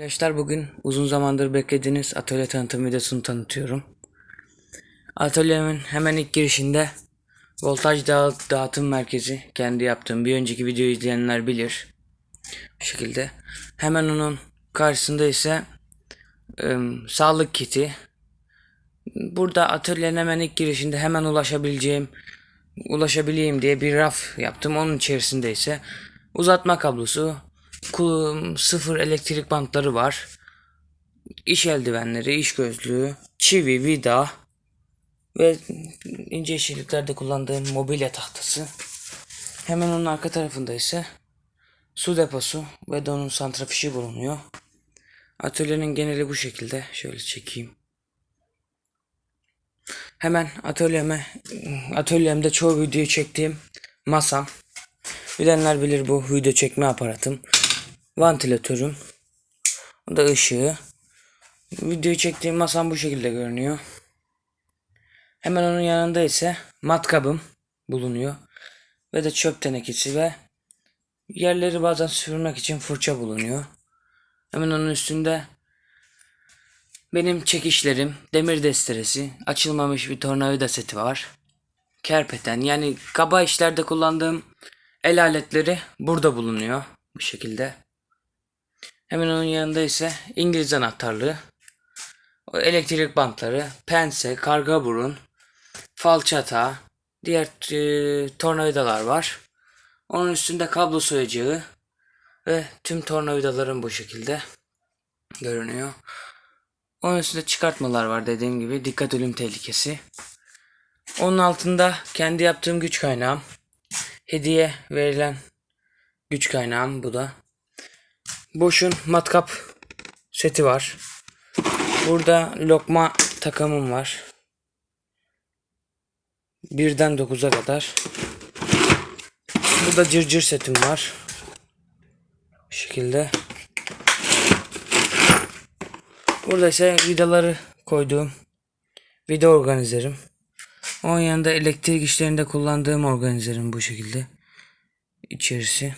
Arkadaşlar bugün uzun zamandır beklediğiniz atölye tanıtım videosunu tanıtıyorum. Atölyemin hemen ilk girişinde voltaj dağı- dağıtım merkezi kendi yaptığım bir önceki videoyu izleyenler bilir. Bu şekilde. Hemen onun karşısında ise ım, sağlık kiti. Burada atölyenin hemen ilk girişinde hemen ulaşabileceğim ulaşabileyim diye bir raf yaptım. Onun içerisinde ise uzatma kablosu, sıfır elektrik bantları var. İş eldivenleri, iş gözlüğü, çivi, vida ve ince işçiliklerde kullandığım mobilya tahtası. Hemen onun arka tarafında ise su deposu ve de onun santrafişi bulunuyor. Atölyenin geneli bu şekilde. Şöyle çekeyim. Hemen atölyeme, atölyemde çoğu videoyu çektiğim masam. Bilenler bilir bu video çekme aparatım. Vantilatörüm. O da ışığı. Videoyu çektiğim masam bu şekilde görünüyor. Hemen onun yanında ise matkabım bulunuyor. Ve de çöp tenekesi ve yerleri bazen süpürmek için fırça bulunuyor. Hemen onun üstünde benim çekişlerim, demir desteresi, açılmamış bir tornavida seti var. Kerpeten yani kaba işlerde kullandığım el aletleri burada bulunuyor bu şekilde. Hemen onun yanında ise İngiliz anahtarlığı, elektrik bantları, pense, karga burun, falçata, diğer e, tornavidalar var. Onun üstünde kablo soyacağı ve tüm tornavidaların bu şekilde görünüyor. Onun üstünde çıkartmalar var dediğim gibi. Dikkat ölüm tehlikesi. Onun altında kendi yaptığım güç kaynağım. Hediye verilen güç kaynağım bu da. Boş'un matkap seti var. Burada lokma takımım var. Birden 9'a kadar. Burada cırcır setim var. Bu şekilde. Burada ise vidaları koyduğum vida organizerim. Onun yanında elektrik işlerinde kullandığım organizerim bu şekilde. İçerisi.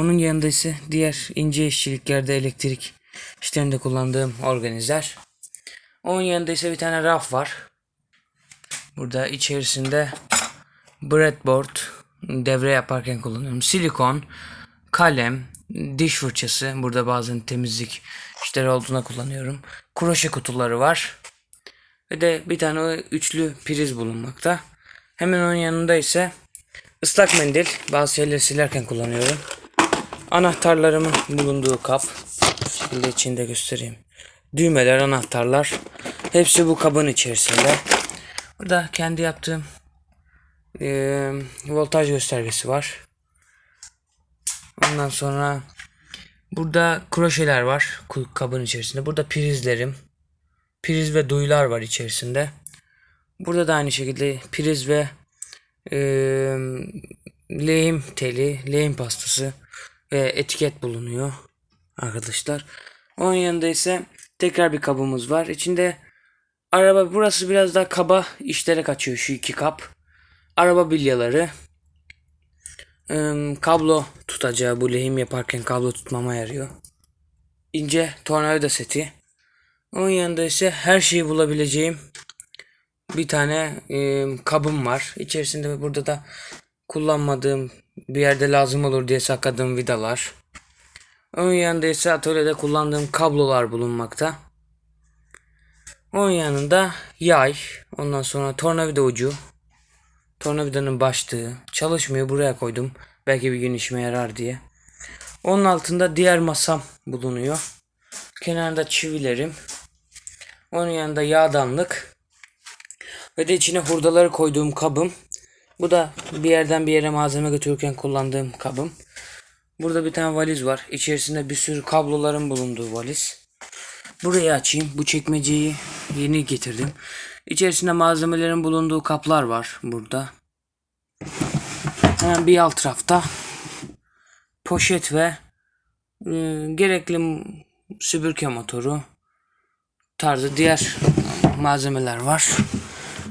Onun yanında ise diğer ince işçiliklerde elektrik işlerinde kullandığım organizer. Onun yanında ise bir tane raf var. Burada içerisinde breadboard devre yaparken kullanıyorum. Silikon, kalem, diş fırçası. Burada bazen temizlik işleri olduğuna kullanıyorum. Kroşe kutuları var. Ve de bir tane üçlü priz bulunmakta. Hemen onun yanında ise ıslak mendil. Bazı şeyleri silerken kullanıyorum. Anahtarlarımın bulunduğu kap. Bu içinde göstereyim. Düğmeler, anahtarlar. Hepsi bu kabın içerisinde. Burada kendi yaptığım eee, voltaj göstergesi var. Ondan sonra burada kroşeler var kabın içerisinde. Burada prizlerim. Priz ve duyular var içerisinde. Burada da aynı şekilde priz ve eee lehim teli, lehim pastası ve etiket bulunuyor arkadaşlar. Onun yanında ise tekrar bir kabımız var. İçinde araba burası biraz daha kaba işlere kaçıyor şu iki kap. Araba bilyaları. Eee, kablo tutacağı bu lehim yaparken kablo tutmama yarıyor. İnce tornavida seti. Onun yanında ise her şeyi bulabileceğim bir tane e, kabım var. İçerisinde burada da kullanmadığım bir yerde lazım olur diye sakladığım vidalar. Onun yanında ise atölyede kullandığım kablolar bulunmakta. Onun yanında yay, ondan sonra tornavida ucu, tornavidanın başlığı, çalışmıyor buraya koydum. Belki bir gün işime yarar diye. Onun altında diğer masam bulunuyor. Kenarında çivilerim. Onun yanında yağdanlık. Ve de içine hurdaları koyduğum kabım. Bu da bir yerden bir yere malzeme götürürken kullandığım kabım. Burada bir tane valiz var. İçerisinde bir sürü kabloların bulunduğu valiz. Burayı açayım. Bu çekmeceyi yeni getirdim. İçerisinde malzemelerin bulunduğu kaplar var burada. Hemen bir alt tarafta poşet ve e, gerekli süpürge motoru tarzı diğer malzemeler var.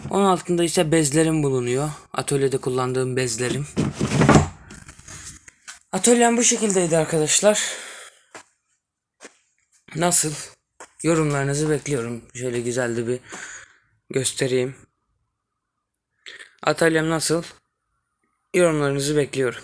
Onun altında ise bezlerim bulunuyor. Atölyede kullandığım bezlerim. Atölyem bu şekildeydi arkadaşlar. Nasıl? Yorumlarınızı bekliyorum. Şöyle güzel de bir göstereyim. Atölyem nasıl? Yorumlarınızı bekliyorum.